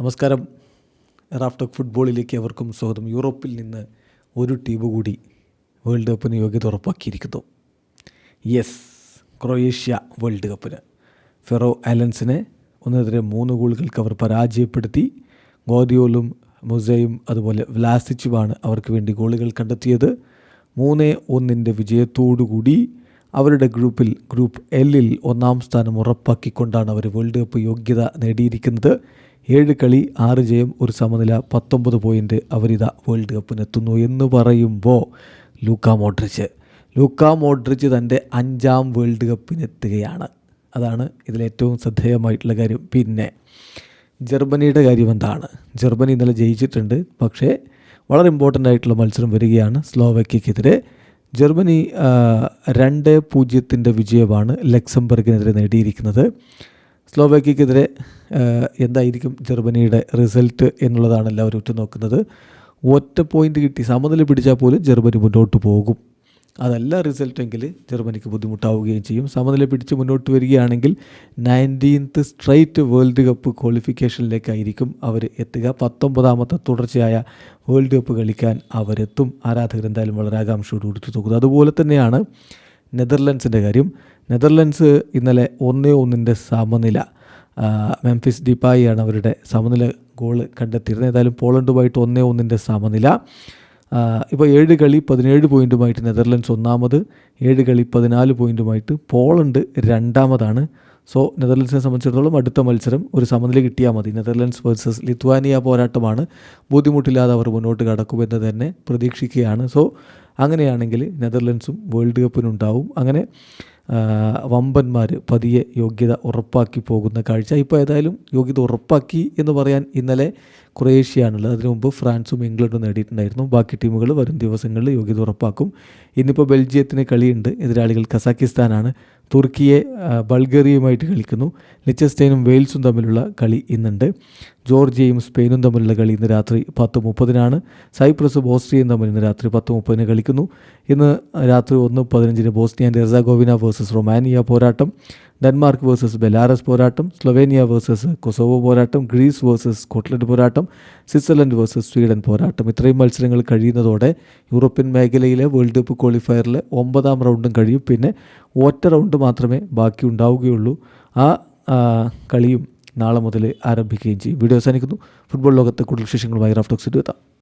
നമസ്കാരം. റാഫ്റ്റോക്ക് ഫുട്ബോളിലേക്ക് അവർക്കും സ്വാഗതം. യൂറോപ്പിൽ നിന്ന് ഒരു ടീം കൂടി വേൾഡ് കപ്പിന് യോഗ്യത ഉറപ്പാക്കിയിരിക്കുന്നു. യെസ് ക്രൊയേഷ്യ വേൾഡ് കപ്പിന്. ഫെറോ അലൻസിനെ ഒന്നിനെതിരെ മൂന്ന് ഗോളുകൾക്ക് അവർ പരാജയപ്പെടുത്തി. ഗോദിയോലും മുസയും അതുപോലെ വ്ലാസിച്ചുമാണ് അവർക്ക് വേണ്ടി ഗോളുകൾ കണ്ടെത്തിയത്. മൂന്ന് ഒന്നിന്റെ വിജയത്തോടുകൂടി അവരുടെ ഗ്രൂപ്പിൽ ഗ്രൂപ്പ് എല്ലിൽ ഒന്നാം സ്ഥാനം ഉറപ്പാക്കിക്കൊണ്ടാണ് അവർ വേൾഡ് കപ്പ് യോഗ്യത നേടിയിരിക്കുന്നത്. ഏഴ് കളി ആറ് ജയം ഒരു സമനില പത്തൊമ്പത് പോയിന്റ് അവരിതാ വേൾഡ് കപ്പിനെത്തുന്നു എന്ന് പറയുമ്പോൾ ലൂക്ക മോഡ്രിച്ച്. ലൂക്ക മോഡ്രിച്ച് തന്റെ അഞ്ചാം വേൾഡ് കപ്പിനെത്തുകയാണ് അതാണ് ഇതിലേറ്റവും ശ്രദ്ധേയമായിട്ടുള്ള കാര്യം. പിന്നെ ജർമ്മനിയുടെ കാര്യം എന്താണ്? ജർമ്മനി ഇന്നലെ ജയിച്ചിട്ടുണ്ട്. പക്ഷേ വളരെ ഇമ്പോർട്ടന്റ് ആയിട്ടുള്ള മത്സരം വരികയാണ് സ്ലോവയ്ക്കെതിരെ ജർമ്മനി രണ്ട് പൂജ്യത്തിന്റെ വിജയമാണ് ലക്സംബർഗിനെതിരെ നേടിയിരിക്കുന്നത്. സ്ലോവാക്യക്കെതിരെ എന്തായിരിക്കും ജർമ്മനിയുടെ റിസൾട്ട് എന്നുള്ളതാണ് എല്ലാവരും ഉറ്റുനോക്കുന്നത്. ഒറ്റ പോയിന്റ് കിട്ടി. സമനില പിടിച്ചാൽ പോലും ജർമ്മനി മുന്നോട്ട് പോകും. അതല്ല റിസൾട്ടെങ്കിൽ ജർമ്മനിക്ക് ബുദ്ധിമുട്ടാവുകയും ചെയ്യും. സമനില പിടിച്ച് മുന്നോട്ട് വരികയാണെങ്കിൽ നയന്റീൻത്ത് സ്ട്രൈറ്റ് വേൾഡ് കപ്പ് ക്വാളിഫിക്കേഷനിലേക്കായിരിക്കും അവർ എത്തുക. പത്തൊമ്പതാമത്തെ തുടർച്ചയായ വേൾഡ് കപ്പ് കളിക്കാൻ അവരെത്തും. ആരാധകർ എന്തായാലും വളരെ ആകാംക്ഷയോട് കൊടുത്തു നോക്കുന്നത് അതുപോലെ തന്നെയാണ് നെതർലൻഡ്സിന്റെ കാര്യം. നെതർലൻഡ്സ് ഇന്നലെ ഒന്നേ ഒന്നിന്റെ സമനില മെംഫിസ് ഡിപ്പായിയാണ് അവരുടെ സമനില ഗോൾ കണ്ടെത്തിയിരുന്നത്. ഏതായാലും പോളണ്ടുമായിട്ട് ഒന്നേ ഒന്നിന്റെ സമനില. ഇപ്പോൾ ഏഴ് കളി പതിനേഴ് പോയിന്റുമായിട്ട് നെതർലൻഡ്സ് ഒന്നാമത് ഏഴ് കളി പതിനാല് പോയിന്റുമായിട്ട് പോളണ്ട് രണ്ടാമതാണ്. സോ നെതർലൻഡ്സിനെ സംബന്ധിച്ചിടത്തോളം അടുത്ത മത്സരം ഒരു സമനില കിട്ടിയാൽ മതി. നെതർലൻഡ്സ് വേഴ്സസ് ലിത്വാനിയ പോരാട്ടമാണ്. ബുദ്ധിമുട്ടില്ലാതെ അവർ മുന്നോട്ട് കടക്കുമെന്ന് തന്നെ പ്രതീക്ഷിക്കുകയാണ്. സോ അങ്ങനെയാണെങ്കിൽ നെതർലൻഡ്സും വേൾഡ് കപ്പിനുണ്ടാവും. അങ്ങനെ വമ്പന്മാർ പതിയെ യോഗ്യത ഉറപ്പാക്കി പോകുന്ന കാഴ്ച. ഇപ്പോൾ ഏതായാലും യോഗ്യത ഉറപ്പാക്കി എന്ന് പറയാൻ ഇന്നലെ ക്രൊയേഷ്യയാണുള്ളത്. അതിനു മുമ്പ് ഫ്രാൻസും ഇംഗ്ലണ്ടും നേടിയിട്ടുണ്ടായിരുന്നു. ബാക്കി ടീമുകൾ വരും ദിവസങ്ങളിൽ യോഗ്യത ഉറപ്പാക്കും. ഇന്നിപ്പോൾ ബെൽജിയത്തിന് കളിയുണ്ട്. എതിരാളികൾ കസാക്കിസ്ഥാനാണ്. തുർക്കിയെ ബൾഗേറിയയുമായിട്ട് കളിക്കുന്നു. ലിച്ചസ്റ്റൈനും വെയിൽസും തമ്മിലുള്ള കളി ഇന്നുണ്ട്. ജോർജിയയും സ്പെയിനും തമ്മിലുള്ള കളി ഇന്ന് രാത്രി പത്ത് മുപ്പതിനാണ്. സൈപ്രസും ഓസ്ട്രിയയും തമ്മിൽ ഇന്ന് രാത്രി പത്ത് മുപ്പതിന് കളിക്കുന്നു. ഇന്ന് രാത്രി ഒന്ന് പതിനഞ്ചിന് ബോസ്നിയ ഡെർസാഗോവിന വേഴ്സസ് റൊമാനിയ പോരാട്ടം ഡെൻമാർക്ക് വേഴ്സസ് ബെലാറസ് പോരാട്ടം സ്ലൊവേനിയ വേഴ്സസ് കൊസോവോ പോരാട്ടം ഗ്രീസ് വേഴ്സസ് സ്കോട്ട്ലൻഡ് പോരാട്ടം സ്വിറ്റ്സർലൻഡ് വേഴ്സസ് സ്വീഡൻ പോരാട്ടം. ഇത്രയും മത്സരങ്ങൾ കഴിയുന്നതോടെ യൂറോപ്യൻ മേഖലയിലെ വേൾഡ് കപ്പ് ക്വാളിഫയറിലെ ഒമ്പതാം റൗണ്ടും കഴിയും. പിന്നെ ഒറ്റ റൗണ്ട് മാത്രമേ ബാക്കി ഉണ്ടാവുകയുള്ളൂ ആ, കളിയും നാളെ മുതൽ ആരംഭിക്കുകയും ചെയ്യും. വീഡിയോ അവസാനിക്കുന്നു. ഫുട്ബോൾ ലോകത്തെ കൂടുതൽ വിശേഷങ്ങളുമായി റാഫ്റ്റോക്സ് എത്താം.